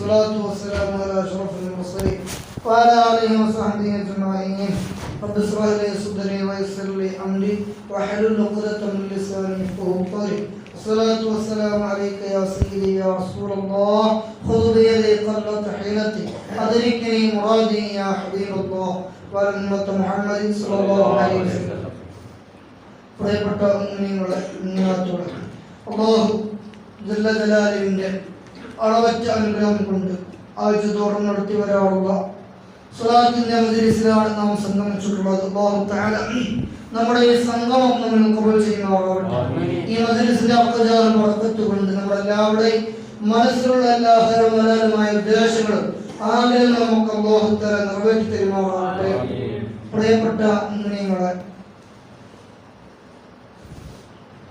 والصلاة والسلام على أشرف المرسلين وعلى آله وصحبه أجمعين رب اشرح لي صدري ويسر لي أمري واحلل عقدة من لساني يفقهوا قولي والصلاة والسلام عليك يا سيدي يا رسول الله خذ بيدي قلة حيلتي أدركني مرادي يا حبيب الله وعلى أمة محمد صلى الله عليه وسلم പ്രിയപ്പെട്ട നിങ്ങളെ നിങ്ങളോട് അള്ളാഹു ജലാലിന്റെ അളവറ്റ അനുഗ്രഹം കൊണ്ട് ആഴ്ച തോറും നടത്തി വരാറുള്ള സ്വലാത്തിന്റെ മജലിസിലാണ് നാം സംഗമിച്ചിട്ടുള്ളത്. ബാഹുത്താല നമ്മുടെ ഈ സംഗമം നമ്മൾ കുറവ് ചെയ്യുമാറാവട്ടെ ഈ മജലിസിന്റെ അർത്ഥജാലം വർക്കത്ത് നമ്മളെല്ലാവരുടെയും മനസ്സിലുള്ള എല്ലാ ഹരമലാലുമായ ഉദ്ദേശങ്ങളും ആഗ്രഹങ്ങളും നമുക്ക് അള്ളാഹു തആല നിറവേറ്റി തരുമാറാവട്ടെ പ്രിയപ്പെട്ട നിങ്ങളെ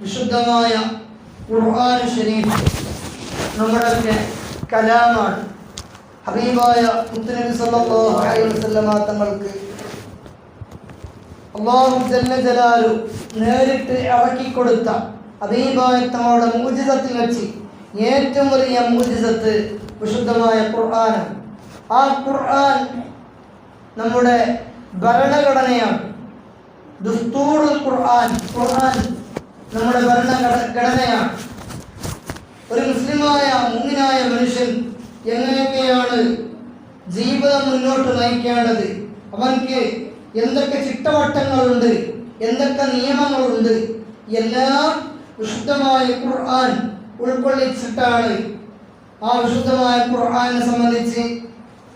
വിശുദ്ധമായ ഖുർആൻ ഷരീഫ് നമ്മുടെയൊക്കെ കലാമാണ്. ഹബീബായ മുത്തുനബി സല്ലല്ലാഹു അലൈഹി വസല്ലമ തങ്ങൾക്ക് അള്ളാഹു ജല്ല ജലാലു നേരിട്ട് ഇറക്കിക്കൊടുത്ത ഹബീബായ തങ്ങളുടെ മൂജിതത്തിൽ വെച്ച് ഏറ്റവും വലിയ മൂജിതത്ത് വിശുദ്ധമായ ഖുർആനാണ്. ആ ഖുർആൻ നമ്മുടെ ഭരണഘടനയാണ്. ദുസ്തൂറുൽ ഖുർആൻ ഖുർആൻ നമ്മുടെ ഭരണഘടനയാണ് മനുഷ്യൻ എങ്ങനെയൊക്കെയാണ് ജീവിതം മുന്നോട്ട് നയിക്കേണ്ടത്? അവൻക്ക് എന്തൊക്കെ ചിട്ടവട്ടങ്ങളുണ്ട്? എന്തൊക്കെ നിയമങ്ങളുണ്ട്? എല്ലാം വിശുദ്ധമായ ഖുർആൻ ഉൾക്കൊള്ളിച്ചിട്ടാണ്. ആ വിശുദ്ധമായ ഖുർആനെ സംബന്ധിച്ച്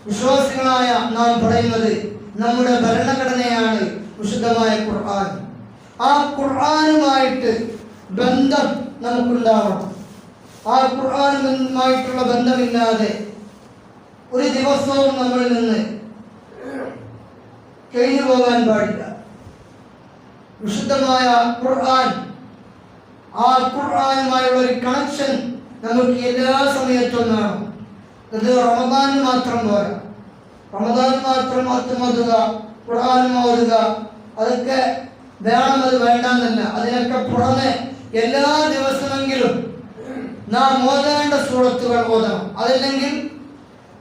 വിശ്വാസികളായ നാം പറയുന്നത് നമ്മുടെ ഭരണഘടനയാണ് വിശുദ്ധമായ ഖുർആൻ. ആ ഖുർആനുമായിട്ട് ബന്ധം നമുക്കുണ്ടാവണം. ആ ഖുർആാനുമായിട്ടുള്ള ബന്ധമില്ലാതെ ഒരു ദിവസവും നമ്മളിൽ നിന്ന് കഴിഞ്ഞു പോകാൻ പാടില്ല. വിശുദ്ധമായ ഖുർആൻ ആ ഖുർആാനുമായുള്ള ഒരു കണക്ഷൻ നമുക്ക് എല്ലാ സമയത്തും വേണം ഇത് റമദാനിൽ മാത്രം പോരാ. റമദാൻ മാത്രം അത്തുമതുക ഖുർആൻ ഓതുക അതൊക്കെ വേണം അത് വേണ്ടെന്നല്ല. അതിനൊക്കെ പുറമെ എല്ലാ ദിവസമെങ്കിലും നാം ഓതേണ്ട സൂറത്തുകൾ ഓതണം. അതല്ലെങ്കിൽ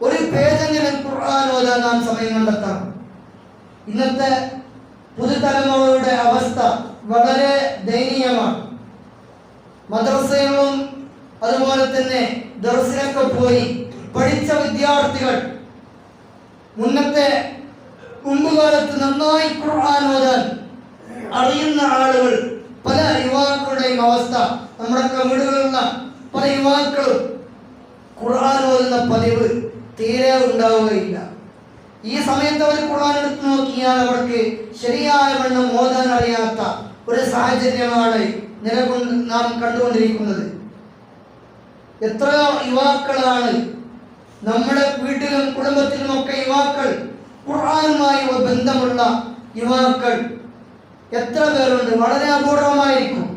ഒരു പേജെങ്കിലും ഖുർആൻ ഓതാൻ നാം സമയം കണ്ടെത്താം ഇന്നത്തെ പുതുതലമുറയുടെ അവസ്ഥ വളരെ ദയനീയമാണ്. മദ്രസകളും അതുപോലെ തന്നെ ദർസിലൊക്കെ പോയി പഠിച്ച വിദ്യാർത്ഥികൾ മുന്നത്തെ മുമ്പുകാലത്ത് നന്നായി ഖുർആൻ ഓതാൻ അറിയുന്ന ആളുകൾ പല യുവാക്കളുടെയും അവസ്ഥ. നമ്മുടെയൊക്കെ വീടുകളിലുള്ള പല യുവാക്കളും ഖുർആൻ ഓതുന്ന പതിവ് തീരെ ഉണ്ടാവുകയില്ല. ഈ സമയത്ത് അവർ ഖുർആൻ എടുത്തു നോക്കിയാൽ അവർക്ക് ശരിയായ വണ്ണം ഓതാൻ അറിയാത്ത ഒരു സാഹചര്യമാണ് നിലകൊണ്ട് നാം കണ്ടുകൊണ്ടിരിക്കുന്നത്. എത്ര യുവാക്കളാണ് നമ്മുടെ വീട്ടിലും കുടുംബത്തിലും ഒക്കെ യുവാക്കൾ ഖുർആനുമായി ബന്ധമുള്ള യുവാക്കൾ. എത്ര പേരുണ്ട്? വളരെ അപൂർവമായിരിക്കും.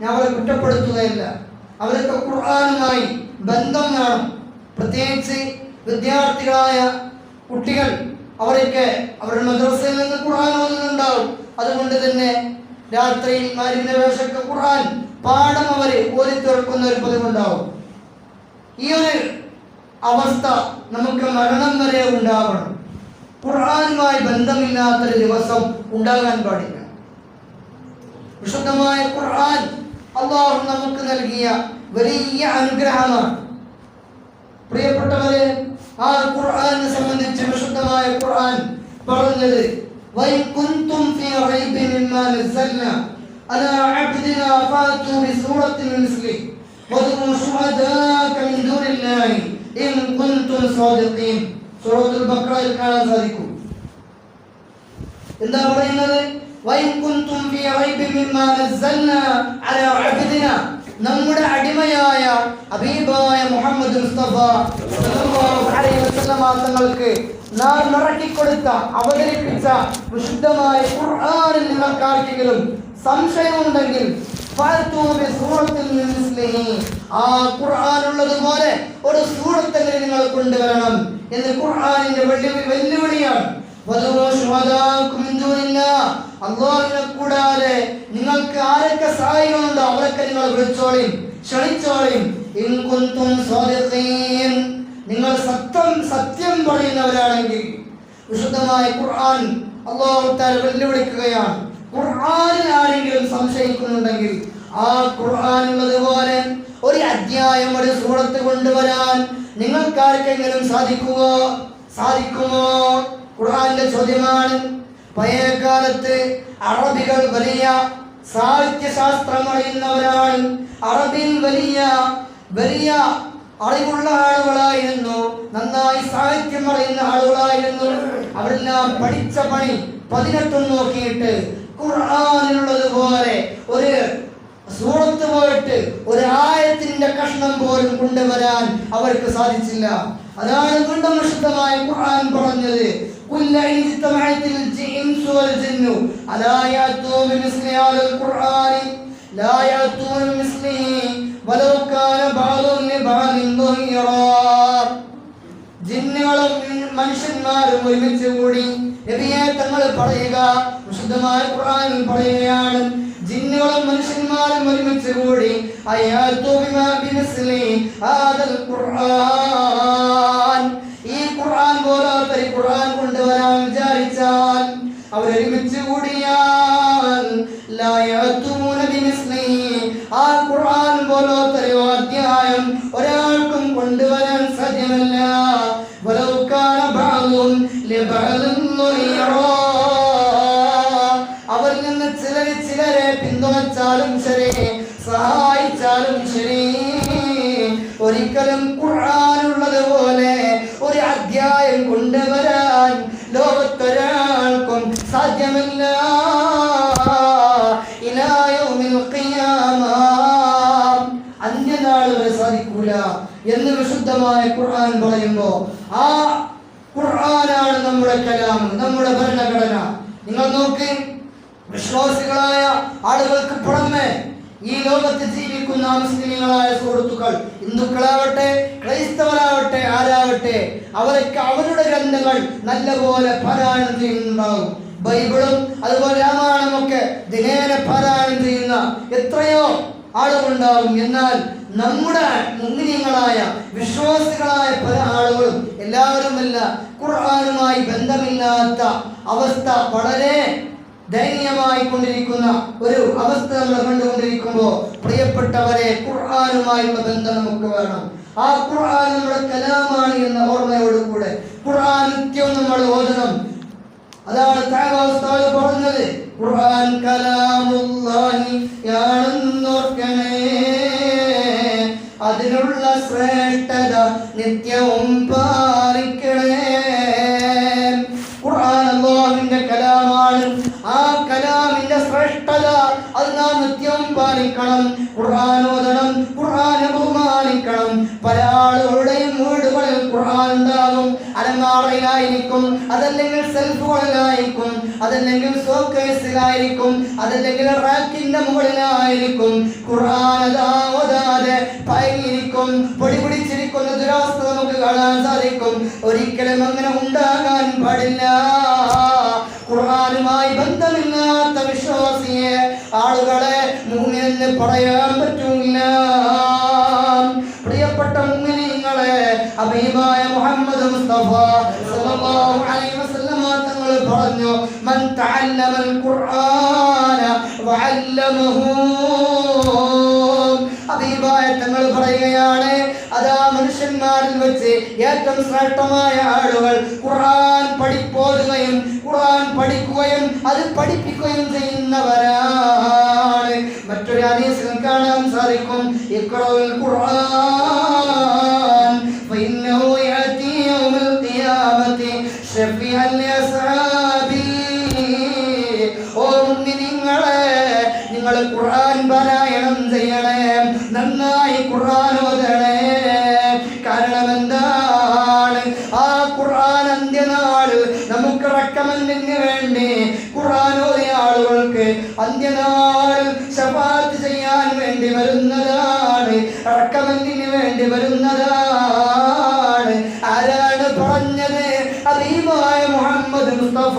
ഞാൻ അവരെ കുറ്റപ്പെടുത്തുകയില്ല. അവരൊക്കെ ഖുർആാനുമായി ബന്ധം വേണം പ്രത്യേകിച്ച് വിദ്യാർത്ഥികളായ കുട്ടികൾ അവരൊക്കെ അവരുടെ മദ്രസയിൽ നിന്ന് ഖുർആൻ ഓതുന്നുണ്ടാവും. അതുകൊണ്ട് തന്നെ രാത്രിയിൽ മാലിന്യ വേഷക്ക് ഖുർആൻ പാഠം അവർ ഓതി തീർക്കുന്ന ഒരു പതിവുണ്ടാവും. ഈ ഒരു അവസ്ഥ നമുക്ക് മരണം വരെ ഉണ്ടാവണം. ഖുർആാനുമായി ബന്ധമില്ലാത്തൊരു ദിവസം ഉണ്ടാകാൻ പാടില്ല. വിശുദ്ധമായ ഖുർആൻ അള്ളാഹു നമുക്ക് നൽകിയ വലിയ അനുഗ്രഹമാണ്. പ്രിയപ്പെട്ടവരെ ആ ഖുർആനെ സംബന്ധിച്ച് വിശുദ്ധമായ ഖുർആൻ പറഞ്ഞത് വൈ കുന്തും ഫീ റൈബി മിമ്മാ നസ്സൽനാ അലാ അബ്ദിനാ ഫാതു ബിസൂറത്തിൻ മിസ്ലി വദുറു ശുഹദാക മിൻ ദൂനില്ലാഹി ഇൻ കുന്തും സാദിഖീൻ. സൂറത്തുൽ ബഖറയിൽ കാണാൻ സാധിക്കും. എന്താ പറയുന്നത്? വൈ കുന്തും ഫീ റൈബി മിമ്മാ നസ്സൽനാ അലാ അബ്ദിനാ നമ്മുടെ അടിമയായ അബീബായ മുഹമ്മദ് മുസ്തഫ തങ്ങൾക്ക് നാം നിറക്കിക്കൊടുത്ത അവതരിപ്പിച്ച വിശുദ്ധമായ ഖുർആനിൽ നിങ്ങൾക്ക് ആർക്കെങ്കിലും സംശയമുണ്ടെങ്കിൽ. ആ ഖുർആൻ ഉള്ളതുപോലെ ഒരു സൂറത്തെങ്കിലും നിങ്ങൾ കൊണ്ടുവരണം എന്ന് ഖുർആനിന്റെ വെല്ലു- വെല്ലുവിളിയാണ് മിൻ കൂടാതെ നിങ്ങൾക്ക് ആരൊക്കെ സഹായികളുണ്ടോ അവരൊക്കെ നിങ്ങൾ വിളിച്ചോളിയും ക്ഷണിച്ചോളിയും. നിങ്ങൾ സത്യം സത്യം പറയുന്നവരാണെങ്കിൽ വിശുദ്ധമായ ഖുർആൻ അള്ളാഹു താല വെല്ലുവിളിക്കുകയാണ്. ഖുർആനിൽ ആരെങ്കിലും സംശയിക്കുന്നുണ്ടെങ്കിൽ ആ ഖുർആൻ ഉള്ളതുപോലെ ഒരു അധ്യായം ഒരു സൂറത്ത് കൊണ്ടുവരാൻ നിങ്ങൾക്കാർക്കെങ്കിലും സാധിക്കുമോ സാധിക്കുമോ? ഖുർആന്റെ ചോദ്യമാണ്. പഴയ കാലത്ത് അറബികൾ വലിയ സാഹിത്യശാസ്ത്രം അറിയുന്നവരാണ് അറബിൽ വലിയ വലിയ അറിവുള്ള ആളുകളായിരുന്നു. നന്നായി സാഹിത്യം അറിയുന്ന ആളുകളായിരുന്നു. അവരെല്ലാം പഠിച്ച പണി പതിനെട്ടും നോക്കിയിട്ട് ഖുർആാനിലുള്ളതുപോലെ ഒരു സൂറത്ത് പോയിട്ട് ഒരു ആയത്തിന്റെ കഷ്ണം പോലും കൊണ്ടുവരാൻ അവർക്ക് സാധിച്ചില്ല. അതാണ് വീണ്ടും വിശുദ്ധമായ ഖുർആൻ പറഞ്ഞത്. قل لئن اجتمعت الإنس والجن ألا يأتوا بمثل هذا القرآن لا يأتون بمثله ولو كان بعضهم لبعض ظهيرا ജിന്നുകളും മനുഷ്യന്മാരും ഒരുമിച്ച് കൂടി നബിയെ തങ്ങൾ പറയുക വിശുദ്ധമായ ഖുർആനിൽ പറയുകയാണ് ജിന്നുകളും മനുഷ്യന്മാരും ഒരുമിച്ച് കൂടി അയാത്തു ബിമാ ബിമിസ്ലി ഹാദൽ ഖുർആൻ ഖുർആൻ കൊണ്ടുവരാൻ വിചാരിച്ചാൽ അവരൊരുമിച്ച് കൂടിയാൽ. ആ ഖുർആൻ പോലത്തൊരു അധ്യായം ഒരാൾക്കും കൊണ്ടുവരാൻ സാധ്യമല്ല. അവരിൽ നിന്ന് ചിലര് ചിലരെ പിന്തുണച്ചാലും ശരി സഹായിച്ചാലും ശരി ഒരിക്കലും ഖുർആാനുള്ളത് പോലെ അധ്യായം കൊണ്ടുവരാൻ ലോകത്തൊരാൾക്കും സാധ്യമല്ല. അന്ത്യനാൾ വരെ സാധിക്കൂല എന്ന് വിശുദ്ധമായ ഖുർആൻ പറയുമ്പോ ആ ഖുർആനാണ് നമ്മുടെ കലാം നമ്മുടെ ഭരണഘടന നിങ്ങൾ നോക്ക് വിശ്വാസികളായ ആളുകൾക്ക് പുറമെ ഈ ലോകത്ത് ജീവിക്കുന്ന മുസ്ലിങ്ങളായ സുഹൃത്തുക്കൾ ഹിന്ദുക്കളാവട്ടെ ക്രൈസ്തവരാവട്ടെ ആരാവട്ടെ അവരൊക്കെ അവരുടെ ഗ്രന്ഥങ്ങൾ നല്ലപോലെ പാരായണം ചെയ്യുന്നുണ്ടാകും ബൈബിളും അതുപോലെ രാമായണമൊക്കെ ദിനേന പാരായണം ചെയ്യുന്ന എത്രയോ ആളുകളുണ്ടാവും. എന്നാൽ നമ്മുടെ മുഗ്നിങ്ങളായ വിശ്വാസികളായ പല ആളുകളും എല്ലാവരുമല്ല ഖുർആാനുമായി ബന്ധമില്ലാത്ത അവസ്ഥ വളരെ ദയനീയമായി കൊണ്ടിരിക്കുന്ന ഒരു അവസ്ഥ നമ്മൾ കണ്ടുകൊണ്ടിരിക്കുമ്പോൾ പ്രിയപ്പെട്ടവരെ ഖുർആാനുമായുള്ള ബന്ധം നമുക്ക് വേണം. ആ ഖുർആൻ നമ്മുടെ കലാമാണ് എന്ന ഓർമ്മയോടുകൂടെ ഖുർആൻ നിത്യവും നമ്മൾ ഓതണം. അതാണ് പറഞ്ഞത്. ഖുർആൻ കലാമുള്ളോർക്കണേ അതിനുള്ള ശ്രേഷ്ഠത നിത്യവും പാലിക്കണേ ഖുർആൻ അല്ലാഹുവിന്റെ കലാമാണ് ആ കലാമിന്റെ ശ്രേഷ്ഠത അത് നാം നിത്യവും പാലിക്കണം ഖുർആൻ ഓതണം ഖുർആനെ ബഹുമാനിക്കണം പല ആളുകളുടെയും വീടുകളിൽ ഖുർആൻ ഉണ്ടാകും. അലമാറയിലായിരിക്കും അതല്ലെങ്കിൽ സെൽഫുകളിലായിരിക്കും അതല്ലെങ്കിൽ സോക്കേസിലായിരിക്കും അതല്ലെങ്കിൽ റാക്കിന്റെ മുകളിലായിരിക്കും. ഖുർആൻ അതാ ഓതാതെ പയങ്ങിയിരിക്കും. പൊടി പിടിച്ചിരിക്കുന്ന ദുരാവസ്ഥ നമുക്ക് കാണാൻ സാധിക്കും. ഒരിക്കലും അങ്ങനെ ഉണ്ടാകാൻ പാടില്ല. ഖുർആനുമായി ബന്ധമില്ലാത്ത വിശ്വാസിയെ ആളുകളെ മുങ്ങിനെന്ന് പറയാൻ പറ്റില്ല. പ്രിയപ്പെട്ട മുങ്ങിനിങ്ങളെ അഭിമായ മുഹമ്മദ് മുസ്തഫ സല്ലല്ലാഹു അലൈഹി വസല്ലമ തങ്ങൾ പറഞ്ഞു മൻ തഅല്ലമൽ ഖുർആന വഅല്ലമഹു അബീബായ തങ്ങൾ പറയുകയാണ്. അതാ മനുഷ്യന്മാരിൽ വെച്ച് ഏറ്റവും ശ്രേഷ്ഠമായ ആളുകൾ ഖുർആൻ പഠിപ്പോതുകയും ഖുർആൻ പഠിക്കുകയും അത് പഠിപ്പിക്കുകയും ചെയ്യുന്നവരാണ്. മറ്റൊരു ഹദീസിൽ കാണാൻ സാധിക്കും. ഇഖ്റഉൽ ഖുർആൻ യഅതി യൗമൽ ഖിയാമത്തി ഷഫീഅൻ ലിഅസ്ഹാബി നിങ്ങൾ ഖുർആൻ പാരായണം ചെയ്യണേ. നന്നായി ഖുർആൻ ഓതണേ. കാരണം എന്താണ് ആ ഖുർആൻ അന്ത്യനാൾ നമുക്ക് റക്കമെന്തിന് വേണ്ടി ഖുർആൻ ഓതിയ ആളുകൾക്ക് അന്ത്യനാൾ ശപാത്ത് ചെയ്യാൻ വേണ്ടി വരുന്നതാണ്. റക്കമെന്തിന് വേണ്ടി വരുന്നതാണ്. ആരാണ് പറഞ്ഞത്? അതീമായ മുഹമ്മദ് മുസ്തഫ.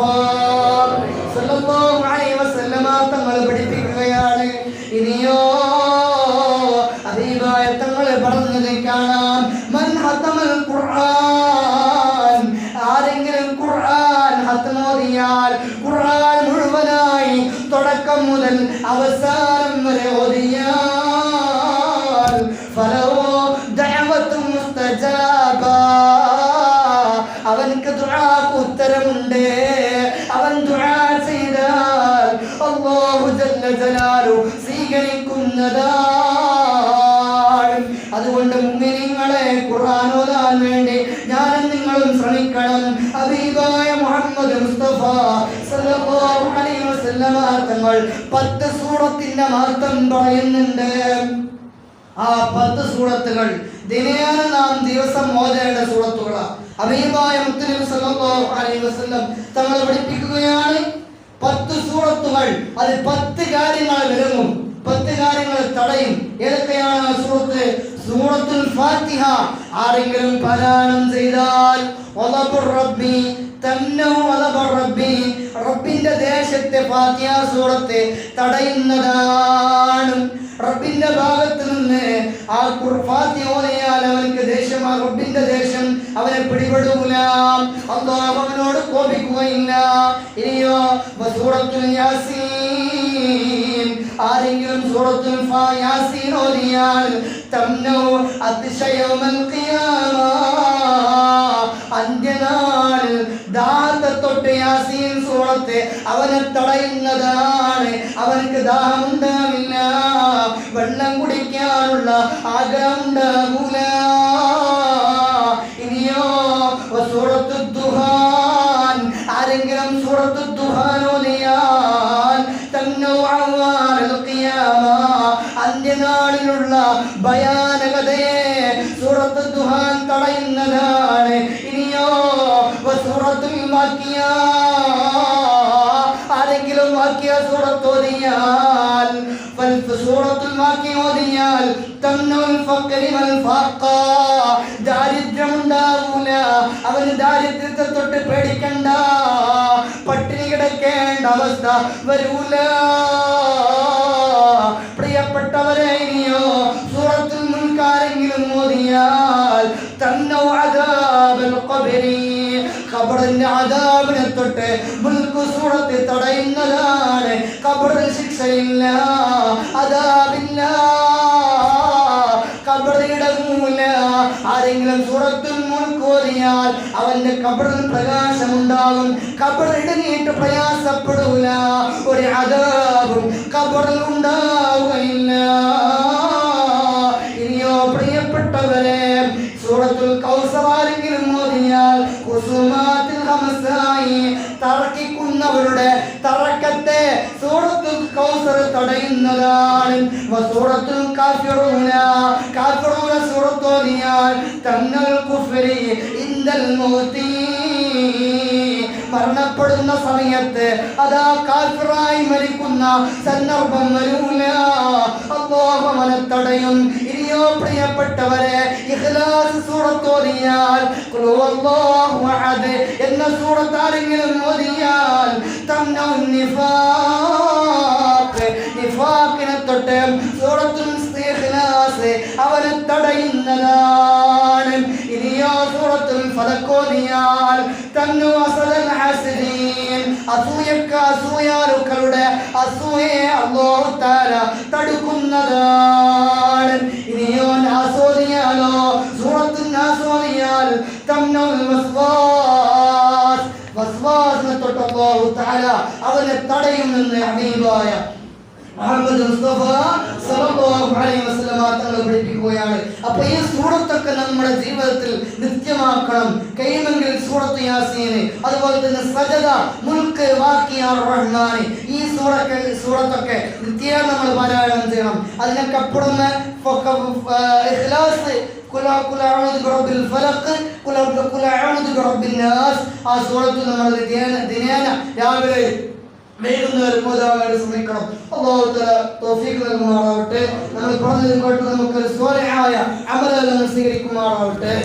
ഹബീബായ മുഹമ്മദ് മുസ്തഫ സല്ലല്ലാഹു അലൈഹി വസല്ലമ തങ്ങൾ പത്ത് സൂറത്തിന്റെ മഹത്വം പറയുന്നുണ്ട്. ആ പത്ത് സൂറത്തുകൾ ദിനേന നാം ദിവസം ഓതേണ്ട സൂറത്തുകളാണ്. അബീബായ മുത്തലിബ് സല്ലല്ലാഹു അലൈഹി വസല്ലം തങ്ങളെ പഠിപ്പിക്കുകയാണ്. പത്ത് സൂറത്തുകൾ അത് പത്ത് കാര്യങ്ങൾ വിലങ്ങും. പത്ത് കാര്യങ്ങൾ തടയും ഏതൊക്കെയാണ് ആ സൂറത്ത് സൂറത്തുൽ ഫാത്തിഹ ആരെങ്കിലും പാരായണം ചെയ്താൽ ഒലബുർ റബ്ബി തന്നഹു ഒലബുർ റബ്ബി റബ്ബിന്റെ ദേശത്തെ ഫാത്തിയ സൂറത്തെ തടയുന്നതാണ്. റബ്ബിന്റെ ഭാഗത്ത് നിന്ന് ആ ഖുർഫാത്തി ഓതിയാൽ അവനക്ക് ദേഷ്യം ആ റബ്ബിന്റെ ദേഷ്യം അവനെ പിടിപെടൂല അള്ളാഹു അവനോട് കോപിക്കുകയില്ല. ഇനിയോ സൂറത്തുൽ യാസീൻ ആരെങ്കിലും സൂറത്തുൽ യാസീൻ ഓതിയാൽ തന്നോ അതിശയൗമൽ ഖിയാമ തടയുന്നതാണ് അവനക്ക് ദാഹമുണ്ടാവില്ല. വെള്ളം കുടിക്കാനുള്ള ആഗ്രഹം ഉണ്ടാകൂല അന്ത്യനാളിലുള്ള ഭയാനകതയെ സൂറത്ത് ദുഹാൻ തടയുന്നതാണ്. ഇനിയോ സൂറത്തുൽ വാക്കിയ? ആരെങ്കിലും വാക്കിയ സൂറത്തോതിയാൽ സൂറത്തുൽ വാക്കി ഓതിയാൽ തന്നുൽ ഫഖരി വൽ ഫാഖ. ദാരിദ്ര്യം അവന് ദാരിദ്ര്യത്തെ തൊട്ട് പേടിക്കണ്ട. പട്ടിണി കിടക്കേണ്ട അവസ്ഥ വരൂല. പ്രിയപ്പെട്ടവരെ ഖബറിന്റെ അദാബിനെ തൊട്ട് മുൽക്കു സൂറത്ത് തടയുന്നതാണ്. കബറിൽ ശിക്ഷയില്ല അദാബില്ല കബറിടങ്ങൂല ആരെങ്കിലും സൂറത്തുൽ മുൽക്ക് അവന്റെ കബറിൽ പ്രകാശമുണ്ടാകും. കബറിടങ്ങിയിട്ട് പ്രയാസപ്പെടൂല. ഒരു അതാവും കബറിൽ ഉണ്ടാവുകയില്ല. തറക്കിക്കുന്നവരുടെ തറക്കത്തെ സൂറത്തുൽ തടയുന്നതാണ്. വസൂറത്തുൽ കുഫരി മരണപ്പെടുന്ന സമയത്ത് അതാ കാഫിറായി മരിക്കുന്ന സന്ദർഭം വരൂല. അല്ലാഹു അവനെ പ്രിയപ്പെട്ടവരെ ഇഖ്ലാസ് സൂറത്ത് ഓതിയാൽ ഹുവല്ലാഹു അഹദ് എന്ന സൂറത്ത് ആരെങ്കിലും ഓതിയാൽ തന്നൗ നിഫാഖ് നിഫാഖിനെ തൊട്ട് സൂറത്തുൽ ഇഖ്ലാസ് അവനെ തടയുന്നതാണ്. ഇനിയോ സൂറത്തുൽ ഫലക് ഓതിയാൽ തന്നു അസലൽ ഹസദീൻ അസൂയക്ക അസൂയാലുക്കളുടെ അസൂയയെ അല്ലാഹു തആല തടുക്കുന്നതാണ്. സൂറത്തുൽ വസ്വാസ്. വസ്വാസിനെ തൊട്ട് അല്ലാഹു തആല അവനെ തടയുമെന്ന് ഹബീബായ മുഹമ്മദ് മുസ്തഫ സല്ലല്ലാഹു അലൈഹി വസല്ലമ തങ്ങൾ പഠിപ്പിക്കുകയാണ് അപ്പോൾ ഈ സൂറത്തൊക്കെ നമ്മുടെ ജീവിതത്തിൽ നിത്യമാക്കണം. കഴിയുമെങ്കിൽ സൂറത്ത് യാസീന് അതുപോലെ തന്നെ സജദ മുൽക്ക് വാക്കിയ റഹ്മാൻ ഈ സൂറക്കെ സൂറത്തൊക്കെ നിത്യേന നമ്മൾ പാരായണം ചെയ്യണം. അതിനൊക്കെ പുറമെ ഇഖ്ലാസ് ആ സൂറത്ത് നമ്മൾ ദിനേന രാവിലെ വൈകുന്നേരം മോദാവായിട്ട് ശ്രമിക്കണം. അള്ളാഹു തല തോഫീക്ക് നൽകുമാറാവട്ടെ. നമ്മൾ പറഞ്ഞതിന് കൊണ്ട് നമുക്ക് സ്വാലയായ അമലുകൾ സ്വീകരിക്കുമാറാവട്ടെ.